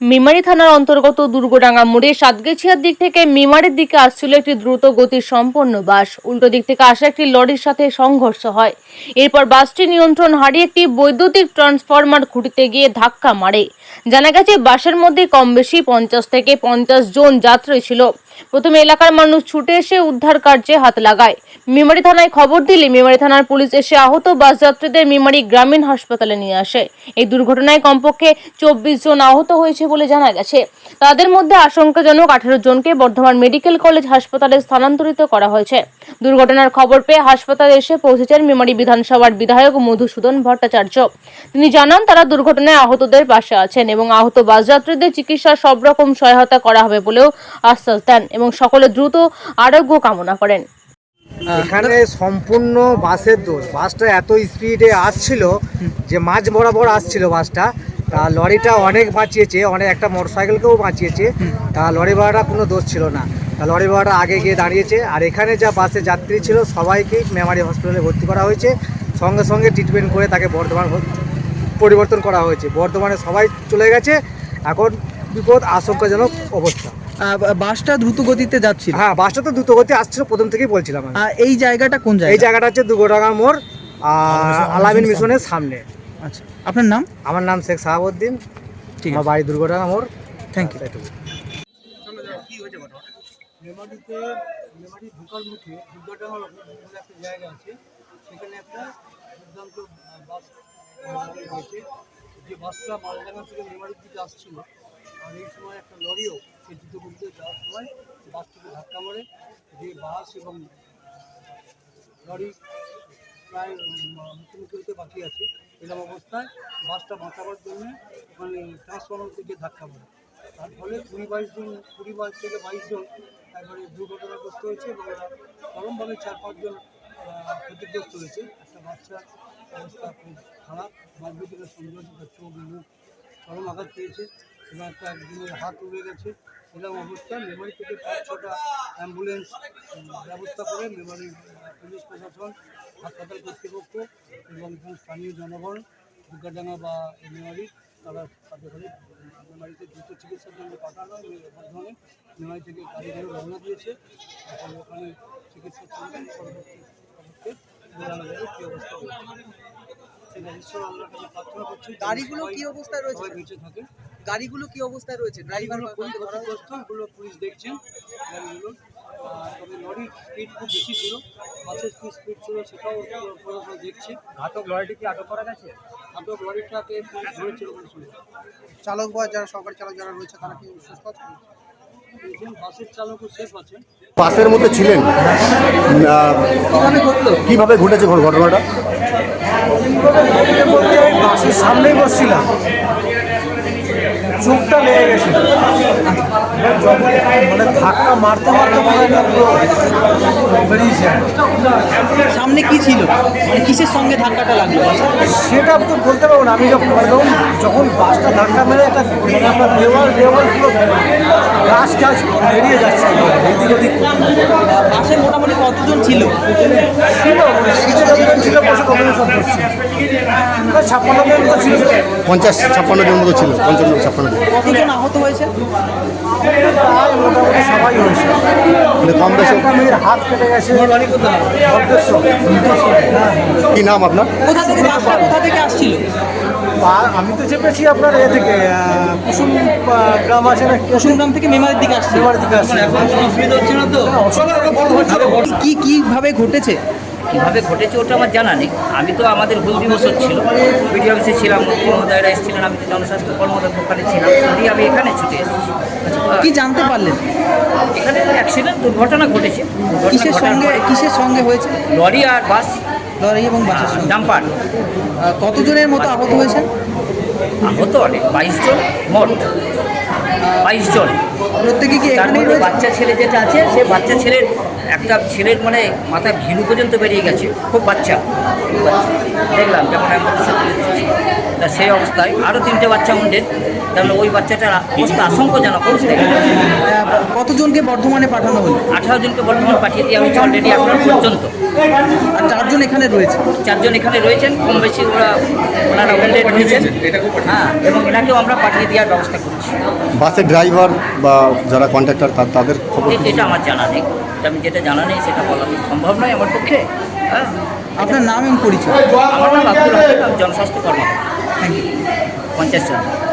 মেমারি থানার অন্তর্গত দুর্গডাঙ্গা মোড়ে সাতগেছিয়ার দিক থেকে মেমারির দিকে আসছিল একটি দ্রুত গতির সম্পন্ন বাস। উল্টো দিক থেকে আসা একটি লরির সাথে সংঘর্ষ হয়। এরপর বাসটি নিয়ন্ত্রণ হারিয়ে একটি বৈদ্যুতিক ট্রান্সফরমার খুঁটিতে গিয়ে ধাক্কা মারে। জানা গেছে, বাসের মধ্যে কম বেশি পঞ্চাশ থেকে পঞ্চাশ জন যাত্রী ছিল। প্রথমে এলাকার মানুষ ছুটে এসে উদ্ধার কার্যে হাত লাগায়। মেমারি থানায় খবর দিলে মেমারি থানার পুলিশ এসে আহত বাস যাত্রীদের মেমারি গ্রামীণ হাসপাতালে নিয়ে আসে। এই দুর্ঘটনায় কমপক্ষে চব্বিশ জন আহত হয়েছে বলে জানা গেছে। তাদের মধ্যে আশঙ্কাজনক আঠারো জনকে বর্ধমান মেডিকেল কলেজ হাসপাতালে স্থানান্তরিত করা হয়েছে। দুর্ঘটনার খবর পেয়ে হাসপাতালে এসে পৌঁছেছেন মেমারি বিধানসভার বিধায়ক মধুসূদন ভট্টাচার্য। তিনি জানান, তারা দুর্ঘটনায় আহতদের পাশে আছেন এবং আহত বাস যাত্রীদের চিকিৎসার সব রকম সহায়তা করা হবে বলেও আশ্বাস দেন। এবং সকলে দ্রুত আরোগ্য কামনা করেন। এখানে সম্পূর্ণ বাসের দোষ। বাসটা এত স্পিডে আসছিল যে মাঝ বরাবর আসছিল বাসটা। তা লরিটা অনেক বাঁচিয়েছে, অনেক একটা মোটরসাইকেলকেও বাঁচিয়েছে। তা লরি ভাড়াটা কোনো দোষ ছিল না। তা লরি ভাড়াটা আগে গিয়ে দাঁড়িয়েছে। আর এখানে যা বাসে যাত্রী ছিল, সবাইকেই মেমারি হসপিটালে ভর্তি করা হয়েছে। সঙ্গে সঙ্গে ট্রিটমেন্ট করে তাকে বর্ধমান পরিবর্তন করা হয়েছে। বর্ধমানে সবাই চলে গেছে। এখন বিপদ, আশঙ্কাজনক অবস্থা। বাসটা দ্রুত গতিতে যাচ্ছিল। হ্যাঁ বাসটা তো দ্রুতগতি আসছিল প্রথম থেকেই বলছিলাম আমি। এই জায়গাটা কোন জায়গা? এই জায়গাটা হচ্ছে দুগোডাঙ্গা মোড় আলামিন মিশনের সামনে। আচ্ছা আপনার নাম? আমার নাম শেখ সাহাবুদ্দিন ঠিক আমার আছে। বাড়ি দুর্ঘটনা মোড়। থ্যাংক ইউ এটুকু। মেমারিতে মেমারি ঢোকার মুখে দুর্গাডাঙ্গা একটা জায়গা আছে সেখানে একটা দুর্দান্ত বাস রয়েছে। যে বাসটা মালডাঙ্গা থেকে মেমারির দিকে আসছিল আর এই সময় একটা লরিও সে দ্রুত গতিতে যাওয়ার সময় বাসটিকে ধাক্কা মারে যে বাস এবং লরি প্রায় মুখোমুখি হতে বাকি আছে এরকম অবস্থায় বাসটা বাঁচাবার জন্য ওখানে ট্রান্সফরমার থেকে ধাক্কা মারে। তার ফলে কুড়ি বাইশ জন, কুড়ি বাইশ থেকে বাইশ জন একবারে দুর্ঘটনাগ্রস্ত হয়েছে এবং এরা চরমভাবে চার পাঁচজন ক্ষতিগ্রস্ত হয়েছে। একটা বাচ্চার অবস্থা খুব খারাপ বাল্যদিনের সৌন্দর্য তার চোখ মুখ চরম আঘাত পেয়েছে। এবং একদিনের হাত উড়ে গেছে। এরকম অবস্থা। মেমারি থেকে পাঁচ ছটা অ্যাম্বুলেন্স ব্যবস্থা করে মেমারি পুলিশ প্রশাসন হাসপাতাল কর্তৃপক্ষ এবং স্থানীয় জনগণ দুর্গাডাঙ্গা বা মেমারি তারা তাদের করে মেমারিতে দ্রুত চিকিৎসার জন্য পাঠানো এবং বর্ধমানে মেমারি থেকে গাড়িগুলো রওনা দিয়েছে। এখন ওখানে চিকিৎসা চলবে পরবর্তী কী অবস্থা গাড়িগুলো কি অবস্থায় রয়েছে? বেঁচে থাকে। গাড়িগুলো কি অবস্থায় রয়েছে? ড্রাইভার এগুলো পুলিশ দেখছেন গাড়িগুলো। তবে লরির স্পিড খুব বেশি ছিল বাসের কি স্পিড ছিল সেটাও প্রশাসন দেখছে। ঘাতক লরিটি কি আটক করা গেছে? আটক লরিটাকে পুলিশ ধরেছিল বলে শুনে চালক বা যারা সরকারি চালক যারা রয়েছে তারা কি সুস্থ আছে? বাসের মধ্যে ছিলেন? কীভাবে ঘটেছে ঘটনাটা? বাসের সামনেই বসছিলাম। চোখটা লেগে গেছে। যখন ধাক্কা মারতে মারতে মনে হয় বেরিয়েছে সামনে কি ছিল মানে কিসের সঙ্গে ধাক্কাটা লাগল সেটা তো বলতে পারব না আমি যখন মানে যখন বাসটা ধাক্কা মেরে একটা মানে আপনার দেওয়াল দেওয়াল পুরো গাছ গাছ বেরিয়ে যাচ্ছে এদিক ওদিক বাসে মোটামুটি কতজন ছিল ছিল মানে ছিল বসে ততজন সব ছাপ্পান্ন জন ছিল পঞ্চাশ ছাপ্পান্ন জন মতো ছিল পঞ্চান্ন ছাপ্পান্ন জন কতজন আহত হয়েছে মোটামুটি সবাই হয়েছে। মানে কম বেশি? মেয়ের হাত কেটে গেছে। হ্যাঁ কি নাম আপনার? কোথা থেকে কোথা থেকে আসছিল? আর আমি তো চেপেছি আপনার এ থেকে কুসুম গ্রাম আছে না? কুসুম গ্রাম থেকে মেমারের দিকে আসছে। মেমারের দিকে আসছে। অসুবিধা হচ্ছে না তো? কি কীভাবে ঘটেছে? কীভাবে ঘটেছে ওটা আমার জানা নেই। আমি তো আমাদের ভুল দিবস হচ্ছিল বিডিও অফিসে ছিলাম মন্ত্রী মহোদয়রা এসেছিলেন আমি তো জনস্বাস্থ্য কর্মকর্তার দোকানে ছিলাম দিয়ে আমি এখানে ছুটে এসেছি। কি জানতে পারলেন? এখানে অ্যাক্সিডেন্ট দুর্ঘটনা ঘটেছে। কিসের সঙ্গে কিসের সঙ্গে হয়েছে? লরি আর বাস। লরি এবং বাসের সঙ্গে। ডাম্পার। কতজনের মতো আহত হয়েছে আহত অনেক বাইশ জন মোট বাইশ জন। প্রত্যেকে কি তার মধ্যে বাচ্চা ছেলে যেটা আছে সে বাচ্চা ছেলের একটা ছেলের মানে মাথায় ভিলু পর্যন্ত বেরিয়ে গেছে খুব বাচ্চা। দেখলাম যখন অ্যাম্বুলেন্সে তা সেই অবস্থায় আরও তিনটে বাচ্চা উন্ডের তাহলে ওই বাচ্চাটার অবস্থা আশঙ্কাজনক অবস্থায় কতজনকে বর্ধমানে পাঠানো হলো? আঠারো জনকে বর্তমান পাঠিয়ে দিয়ে আমি অলরেডি আপনার পর্যন্ত। আর চারজন এখানে রয়েছে? চারজন এখানে রয়েছেন কম বেশি ওরা ওনারা উন্ডেড হয়েছেন হ্যাঁ এবং এনাকেও আমরা পাঠিয়ে দেওয়ার ব্যবস্থা করছি। বাসের ড্রাইভার বা যারা কন্ট্রাক্টর তাদের খবর এটা আমার জানা নেই। আমি যেটা জানা নেই সেটা বলা তো সম্ভব নয় আমার পক্ষে। হ্যাঁ। আপনার নাম আমি পরিচয়? আমার নাম আব্দুল হাকিম জনস্বাস্থ্য কর্মকর্তা। থ্যাংক ইউ পঞ্চাশ সমিতি